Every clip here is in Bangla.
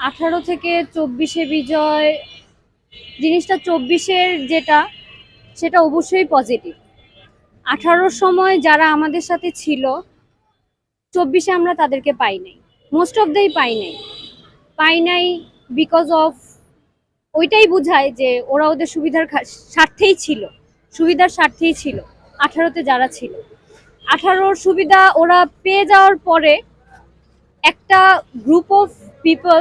আঠারো থেকে চব্বিশে বিজয়, জিনিসটা চব্বিশের যেটা, সেটা অবশ্যই পজিটিভ আঠারোর সময় যারা আমাদের সাথে ছিল, চব্বিশে আমরা তাদেরকে পাই নাই। মোস্ট অফ দেই পাই নাই। পাই নাই বিকজ অফ ওইটাই বোঝায় যে ওরা ওদের সুবিধার স্বার্থেই ছিল। সুবিধার স্বার্থেই ছিল। আঠারোতে যারা ছিল। আঠারোর সুবিধা ওরা পেয়ে যাওয়ার পরে একটা গ্রুপ অফ পিপল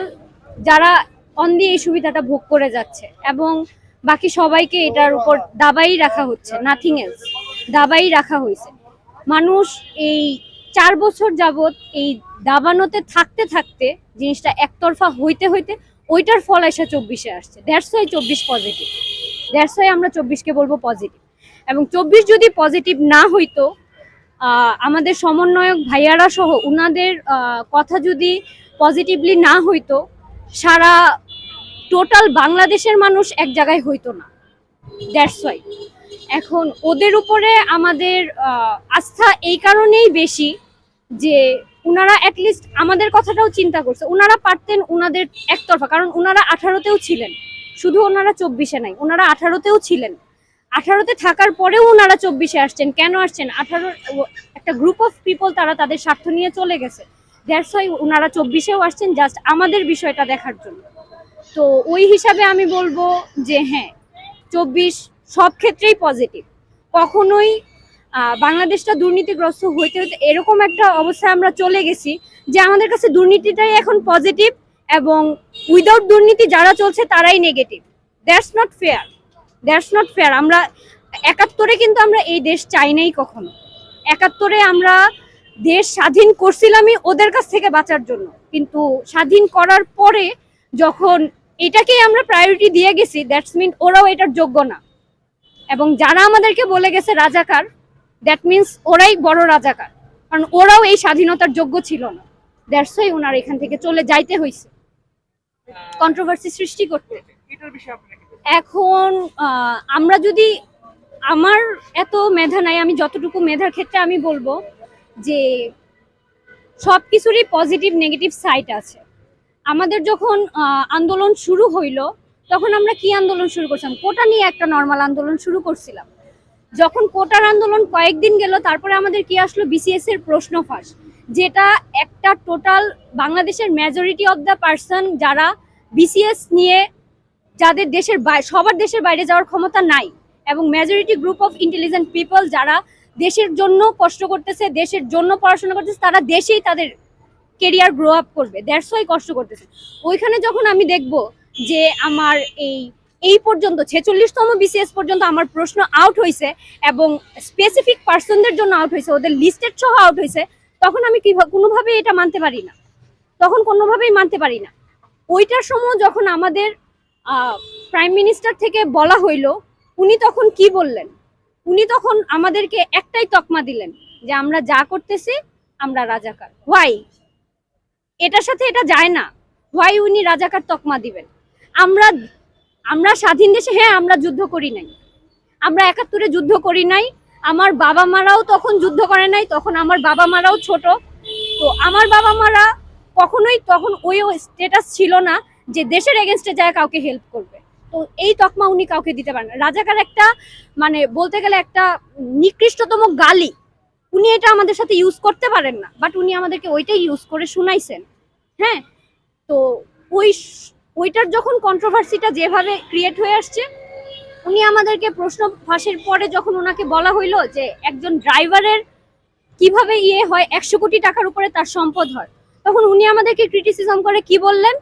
যারা অন দিয়ে এই সুবিধাটা ভোগ করে যাচ্ছে এবং বাকি সবাইকে এটার উপর দাবাই রাখা হচ্ছে নাথিং এলস দাবাই রাখা হয়েছে। মানুষ এই চার বছর যাবত এই দাবানোতে থাকতে থাকতে জিনিসটা একতরফা হইতে হইতে ওইটার ফল এসে চব্বিশে আসছে। দ্যাটস চব্বিশ পজিটিভ দ্যাটস আমরা চব্বিশকে বলব পজিটিভ এবং চব্বিশ যদি পজিটিভ না হইতো আমাদের সমন্বয়ক ভাইয়ারা সহ উনাদের কথা যদি পজিটিভলি না হইতো সারা টোটাল বাংলাদেশের মানুষ এক জায়গায় হইতো না। দ্যাটস ওয়াই এখন ওদের উপরে আমাদের আস্থা এই কারণেই বেশি যে উনারা অ্যাটলিস্ট আমাদের কথাটাও চিন্তা করছে। ওনারা পারতেন ওনাদের একতরফা, কারণ ওনারা আঠারোতেও ছিলেন। শুধু ওনারা চব্বিশে নাই ওনারা আঠারোতেও ছিলেন। আঠারোতে থাকার পরেও ওনারা চব্বিশে আসছেন। কেন আসছেন? আঠারো, একটা গ্রুপ অফ পিপল তারা তাদের স্বার্থ নিয়ে চলে গেছে। দ্যাটস ওয়াই ওনারা চব্বিশেও আসছেন জাস্ট আমাদের বিষয়টা দেখার জন্য। তো ওই হিসাবে আমি বলব যে হ্যাঁ চব্বিশ সব ক্ষেত্রেই পজিটিভ কখনোই বাংলাদেশটা দুর্নীতিগ্রস্ত হইতে হইতে এরকম একটা অবস্থায় আমরা চলে গেছি যে আমাদের কাছে দুর্নীতিটাই এখন পজিটিভ এবং উইদাউট দুর্নীতি যারা চলছে তারাই negative that's not fair that's not fair আমরা একাত্তরে কিন্তু আমরা এই দেশ চাই নাই কখনো। একাত্তরে আমরা দেশ স্বাধীন করছিলামই ওদের কাছ থেকে বাঁচার জন্য। কিন্তু স্বাধীন করার পরে যখন এটাকেই আমরা প্রায়োরিটি দিয়ে গেছি দ্যাটস মিন ওরাও এটার যোগ্য না। এবং যারা আমাদেরকে বলে গেছে রাজাকার দ্যাট মিন্স ওরাই বড় রাজাকার। কারণ ওরাও এই স্বাধীনতার যোগ্য ছিল না। দ্যাটস ওয়াই ওনার এখান থেকে চলে যাইতে হয়েছে কন্ট্রোভার্সি সৃষ্টি করতে? এখন আমরা যদি আমার এত মেধা নাই আমি যতটুকু মেধার ক্ষেত্রে আমি বলব যে সব কিছুরই পজিটিভ নেগেটিভ সাইড আছে। আমাদের যখন আন্দোলন শুরু হইল, তখন আমরা কি আন্দোলন শুরু করছিলাম? কোটা নিয়ে একটা নর্মাল আন্দোলন শুরু করছিলাম। যখন কোটার আন্দোলন কয়েকদিন গেল, তারপরে আমাদের কি আসলো? বিসিএস এর প্রশ্ন ফাঁস। যেটা একটা টোটাল বাংলাদেশের মেজরিটি অফ দ্য পার্সন যারা বিসিএস নিয়ে যাদের দেশের সবার দেশের বাইরে যাওয়ার ক্ষমতা নাই, এবং majority group of intelligent people যারা দেশের জন্য কষ্ট করতেছে, দেশের জন্য পড়াশোনা করতেছে, তারা দেশেই তাদের কেরিয়ার গ্রো আপ করবে। দ্যাটস কষ্ট করতেছে। ওইখানে যখন আমি দেখব যে আমার এই এই পর্যন্ত, ছেচল্লিশতম বিসিএস পর্যন্ত আমার প্রশ্ন আউট হয়েছে এবং স্পেসিফিক পার্সনদের জন্য আউট হয়েছে ওদের লিস্টেড সহ আউট হয়েছে তখন আমি কি কোনোভাবেই এটা মানতে পারি না। তখন কোনোভাবেই মানতে পারি না। ওইটার সময় যখন আমাদের প্রাইম মিনিস্টার থেকে বলা হইল, উনি তখন কি বললেন? উনি তখন আমাদেরকে একটাই তকমা দিলেন যে আমরা যা করতেছি, আমরা রাজাকার। হোয়াই এটার সাথে এটা যায় না। হোয়াই উনি রাজাকার তকমা দিবেন? আমরা আমরা স্বাধীন দেশে হ্যাঁ আমরা যুদ্ধ করি নাই। আমরা একাত্তরে যুদ্ধ করি নাই। আমার বাবা মারাও তখন যুদ্ধ করে নাই, তখন আমার বাবা মারাও ছোট। তো আমার বাবা মারা কখনোই তখন ওই স্টেটাস ছিল না যে দেশের এগেনস্টে যায়, কাউকে হেল্প করবে। তো এই তকমা উনি কাউকে দিতে পারেন রাজাকার একটা মানে বলতে গেলে একটা নিকৃষ্টতম গালি। উনি এটা আমাদের সাথে ইউজ করতে পারেন না বাট উনি আমাদেরকে ওইটাই ইউজ করে শুনাইছেন। হ্যাঁ? তো ওই ওইটার যখন কন্ট্রোভার্সিটা যেভাবে ক্রিয়েট হয়ে আসছে, উনি আমাদেরকে প্রশ্ন ফাঁসের পরে যখন ওনাকে বলা হইল যে একজন ড্রাইভারের কীভাবে ইয়ে হয়, একশো কোটি টাকার উপরে তার সম্পদ হয়, তখন উনি আমাদেরকে ক্রিটিসিজম করে কি বললেন?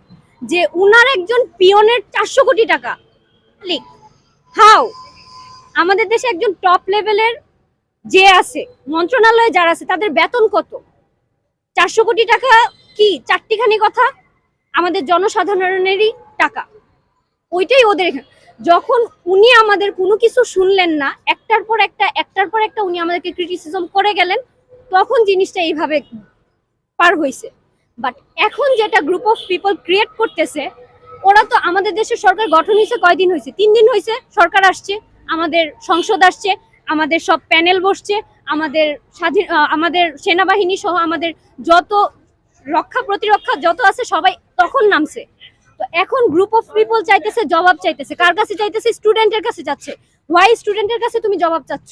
যে উনার একজন পিয়নের চারশো কোটি টাকা। লিক হাউ আমাদের দেশে একজন টপ লেভেলের যে আছে, মন্ত্রণালয়ে যারা আছে, তাদের বেতন কত? চারশো কোটি টাকা কি চারটিখানি কথা? আমাদের জনসাধারণেরই টাকা। ওইটাই ওদের এখানে। যখন উনি আমাদের কোনো কিছু শুনলেন না, একটার পর একটা, একটার পর একটা উনি আমাদেরকে ক্রিটিসিজম করে গেলেন, তখন জিনিসটা এইভাবে পার হয়েছে বাট এখন যেটা গ্রুপ অফ পিপল ক্রিয়েট করতেছে ওরা তো আমাদের দেশের সরকার গঠন হয়েছে কয়দিন হয়েছে? তিন দিন হয়েছে, সরকার আসছে, আমাদের সংসদ আসছে, আমাদের সব প্যানেল বসছে, আমাদের স্বাধীন আমাদের সেনাবাহিনী সহ আমাদের যত রক্ষা প্রতিরক্ষা যত আছে সবাই তখন নামছে। তো এখন গ্রুপ অফ পিপল চাইতেছে, জবাব চাইতেছে। কার কাছে চাইতেছে? স্টুডেন্টের কাছে যাচ্ছে ওয়াই স্টুডেন্টের কাছে তুমি জবাব চাচ্ছ?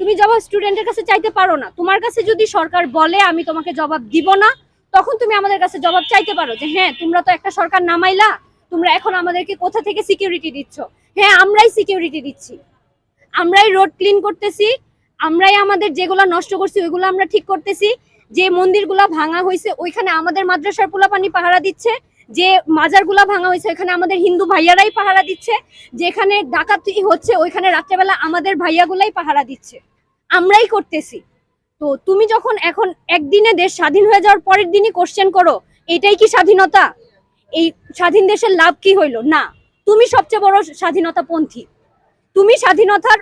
তুমি জবাব স্টুডেন্টের কাছে চাইতে পারো না। তোমার কাছে যদি সরকার বলে, আমি তোমাকে জবাব দিব না তখন তুমি আমাদের কাছে জবাব চাইতে পারো যে হ্যাঁ তোমরা তো একটা সরকার নামাইলা, তোমরা এখন আমাদেরকে কোথা থেকে সিকিউরিটি দিচ্ছ? হ্যাঁ আমরাই সিকিউরিটি দিচ্ছি। আমরাই রোড ক্লিন করতেছি, আমরাই আমাদের যেগুলো নষ্ট করছি, ওইগুলো আমরা ঠিক করতেছি। যে মন্দিরগুলো ভাঙা হয়েছে ওইখানে আমাদের মাদ্রাসার পোলাপানি পাহারা দিচ্ছে। যে মাজারগুলা ভাঙা হয়েছে ওইখানে আমাদের হিন্দু ভাইয়ারাই পাহারা দিচ্ছে। যেখানে ডাকাতি হচ্ছে, ওইখানে রাত্রেবেলা আমাদের ভাইয়াগুলাই পাহারা দিচ্ছে। আমরাই করতেছি। তো তুমি যখন এখন একদিনে দেশ স্বাধীন হয়ে যাওয়ার পরের দিনই কোশ্চেন করো, এটাই কি স্বাধীনতা? এই স্বাধীন দেশের লাভ কি হইল? না, তুমি সবচেয়ে বড় স্বাধীনতা পন্থী তুমি স্বাধীনতার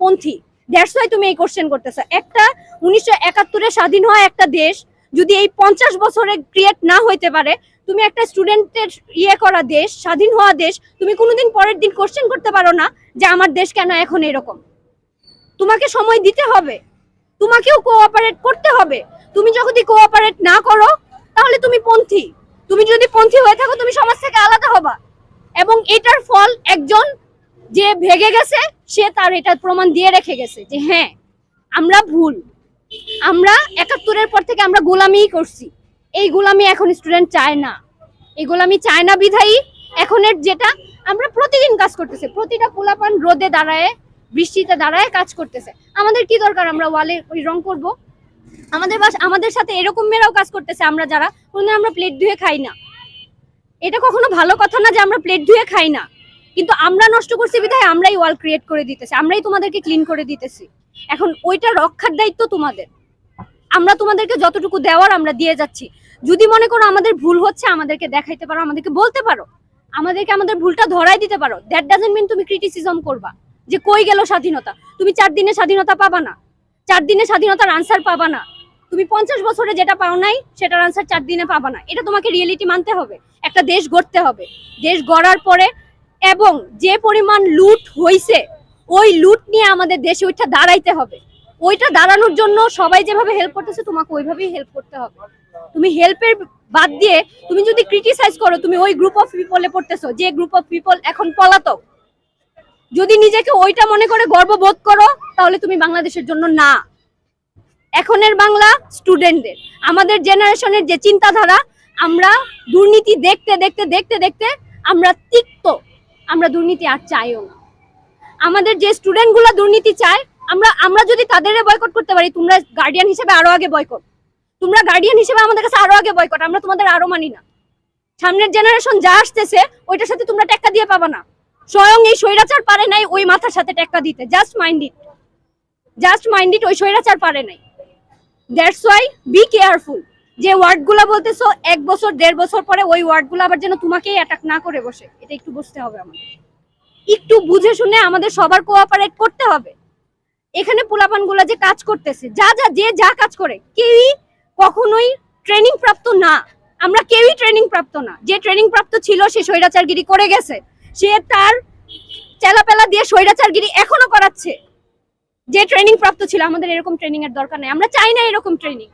পন্থী। ওয়াই তুমি এই কোশ্চেন করতেছো। একটা উনিশশো একাত্তরে স্বাধীন হওয়া একটা দেশ, যদি এই পঞ্চাশ বছরে ক্রিয়েট না হইতে পারে, তুমি একটা স্টুডেন্টের ইয়ে করা দেশ, স্বাধীন হওয়া দেশ, তুমি কোনোদিন পরের দিন কোশ্চেন করতে পারো না যে আমার দেশ কেন এখন এরকম। তোমাকে সময় দিতে হবে। তোমাকেও কোঅপারেট করতে হবে। তুমি যদি কোঅপারেট না করো, তাহলে তুমি পন্থী। তুমি যদি পন্থী হয়ে থাকো, তুমি সমাজ থেকে আলাদা হবা। এবং এটার ফল একজন যে ভেগে গেছে, সে তার এটার প্রমাণ দিয়ে রেখে গেছে যে হ্যাঁ আমরা ভুল। আমরা একাত্তরের পর থেকে আমরা গোলামিই করছি। এই গোলামি এখন স্টুডেন্ট চায় না। এই গোলামি চায় না বিধায়ী। এখনের যেটা, আমরা প্রতিদিন কাজ করতেছে। প্রতিটা কোলাপান রোদে দাঁড়ায় বৃষ্টিতে দাঁড়ায় কাজ করতেছে। আমাদের কি দরকার? আমরা ওয়ালে ওই রং করব। আমাদের বাস আমাদের সাথে এরকম মেয়েরাও কাজ করতেছে, আমরা যারা। কোনদিন আমরা প্লেট ধুয়ে খাই না। এটা কখনো ভালো কথা না যে আমরা প্লেট ধুয়ে খাই না। কিন্তু আমরা নষ্ট করছি বিধায় আমরাই ওয়াল ক্রিয়েট করে দিতেছি। আমরাই তোমাদেরকে ক্লিন করে দিতেছি। এখন ওইটা রক্ষার দায়িত্ব তোমাদের। আমরা তোমাদেরকে যতটুকু দেওয়ার আমরা দিয়ে যাচ্ছি। যদি মনে করো আমাদের ভুল হচ্ছে, আমাদেরকে দেখাইতে পারো, আমাদেরকে বলতে পারো। আমাদেরকে আমাদের ভুলটা ধরাই দিতে পারো। দ্যাট ডাজেন্ট মিন তুমি ক্রিটিসিজম করবা। যে কই গেল স্বাধীনতা? তুমি চার দিনে স্বাধীনতা পাবা না। চার দিনে স্বাধীনতার আনসার পাবা না। তুমি পঞ্চাশ বছরে যেটা পাও নাই, সেটার আনসার চার দিনে পাবা না। এটা তোমাকে রিয়েলিটি মানতে হবে। একটা দেশ গড়তে হবে। দেশ গড়ার পরে এবং যে পরিমাণ লুট হইছে, ওই লুট নিয়ে আমাদের দেশে ওইটা দাঁড়াইতে হবে। ওইটা দাঁড়ানোর জন্য সবাই যেভাবে হেল্প করতেছে, তোমাকে ওইভাবেই হেল্প করতে হবে। তুমি হেল্পের বাদ দিয়ে তুমি যদি ক্রিটিসাইজ করো, তুমি ওই গ্রুপ অফ পিপলে পড়তেছো, যে গ্রুপ অফ পিপল এখন পলাতক যদি নিজেকে ওইটা মনে করে গর্ববোধ করো, তাহলে তুমি বাংলাদেশের জন্য না। এখনের বাংলা স্টুডেন্টদের। আমাদের জেনারেশনের যে চিন্তাধারা, আমরা দুর্নীতি দেখতে দেখতে দেখতে দেখতে আমরা তিক্ত। আমরা দুর্নীতি আর চাইও না। আমাদের যে স্টুডেন্টগুলো দুর্নীতি চায়, আমরা আমরা যদি তাদের বয়কট করতে পারি, তোমরা গার্ডিয়ান হিসেবে আরও আগে বয়কট। তোমরা গার্ডিয়ান হিসেবে আমাদের কাছে আরও আগে বয়কট, আমরা তোমাদের আরও মানি না। সামনের জেনারেশন যা আসতেছে, ওইটার সাথে তোমরা টেক্কা দিয়ে পাবা না। স্বয়ং এই স্বৈরাচার পারে নাই ওই মাথার সাথে টেক্কা দিতে। Just mind it just mind it ওই স্বৈরাচার পারে নাই। দ্যাটস ওয়াই বি কেয়ারফুল যে ওয়ার্ডগুলো বলতেছো, এক বছর, দেড় বছর পরে ওই ওয়ার্ডগুলো আবার যেন তোমাকেই অ্যাটাক না করে বসে। এটা একটু বুঝতে হবে আমাদের। একটু বুঝে শুনে আমাদের সবার কোঅপারেট করতে হবে। এখানে পোলাপানগুলো যে কাজ করতেছে, যা যা, যে যা কাজ করে, কেউই কখনোই ট্রেনিং প্রাপ্ত না। আমরা কেউই ট্রেনিং প্রাপ্ত না। যে ট্রেনিং প্রাপ্ত ছিল, সে স্বৈরাচারগিরি করে গেছে। সে তার চেলাপেলা দিয়ে স্বৈরাচারগিরি এখনও করাচ্ছে। যে ট্রেনিং প্রাপ্ত ছিল, আমাদের এরকম ট্রেনিং এর দরকার নেই। আমরা চাই না এরকম ট্রেনিং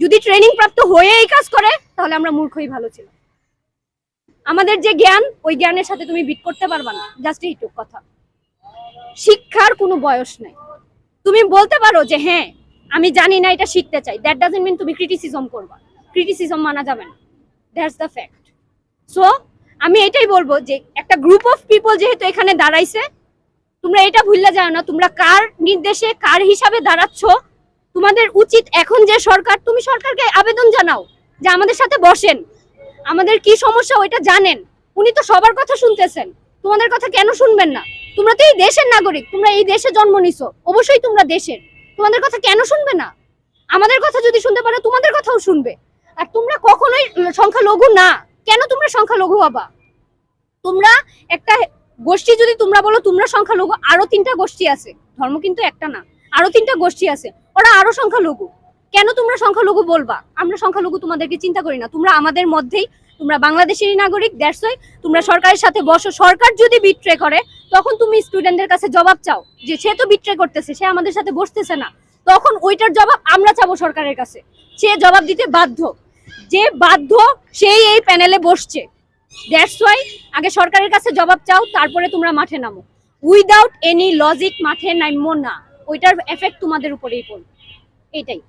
যদি ট্রেনিং প্রাপ্ত হয়ে এই কাজ করে, তাহলে আমরা মূর্খই ভালো ছিল আমাদের যে জ্ঞান, ওই জ্ঞানের সাথে তুমি বিট করতে পারবা না। জাস্ট এইটুক কথা। শিক্ষার কোনো বয়স নেই। তুমি বলতে পারো যে হ্যাঁ আমি জানি না এটা শিখতে চাই। দ্যাট ডাজেন্ট মিন তুমি ক্রিটিসিজম করবা। ক্রিটিসিজম মানা যাবে না। দ্যাটস দ্য ফ্যাক্ট সো আমি এটাই বলব যে একটা গ্রুপ অফ পিপল যেহেতু এখানে দাঁড়াইছে, তোমরা এটা ভুললে যাও না। তোমরা কার নির্দেশে, কার হিসাবে দাঁড়াচ্ছ? তোমাদের উচিত এখন যে সরকার, তুমি সরকারকে আবেদন জানাও যে আমাদের সাথে বসেন। আমাদের কি সমস্যা, ওইটা জানেন। উনি তো সবার কথা শুনতেছেন। তোমাদের কথা কেন শুনবেন না? তোমরা তো এই দেশের নাগরিক, তোমরা এই দেশে জন্ম নিছো। অবশ্যই তোমরা দেশের। তোমাদের কথা কেন শুনবে না? আমাদের কথা যদি শুনতে পারো, তোমাদের কথাও শুনবে। আর তোমরা কখনোই সংখ্যালঘু না। কেন তোমরা সংখ্যালঘু হবা? তোমরা একটা গোষ্ঠী যদি তোমরা বলো, তোমরা সংখ্যালঘু, আরও তিনটা গোষ্ঠী আছে। ধর্ম কিন্তু একটা না। আরও তিনটা গোষ্ঠী আছে। ওরা আরও সংখ্যালঘু। কেন তোমরা সংখ্যালঘু বলবা? আমরা সংখ্যালঘু তোমাদেরকে চিন্তা করি না। তোমরা আমাদের মধ্যেই, তোমরা বাংলাদেশেরই নাগরিক ওয়াই তোমরা সরকারের সাথে বসো। সরকার যদি বিট্রে করে, তখন তুমি স্টুডেন্টদের কাছে জবাব চাও যে সে তো বিট্রে করতেছে, সে আমাদের সাথে বসতেছে না। তখন ওইটার জবাব আমরা চাবো সরকারের কাছে। সে জবাব দিতে বাধ্য। যে বাধ্য, সেই এই প্যানেলে বসছে। দ্যাটস ওয়াই আগে সরকারের কাছে জবাব চাও, তারপরে তোমরা মাঠে নামো। উইদাউট এনি লজিক মাঠে নামো না। ওইটার এফেক্ট তোমাদের উপরেই পড়বে। এটাই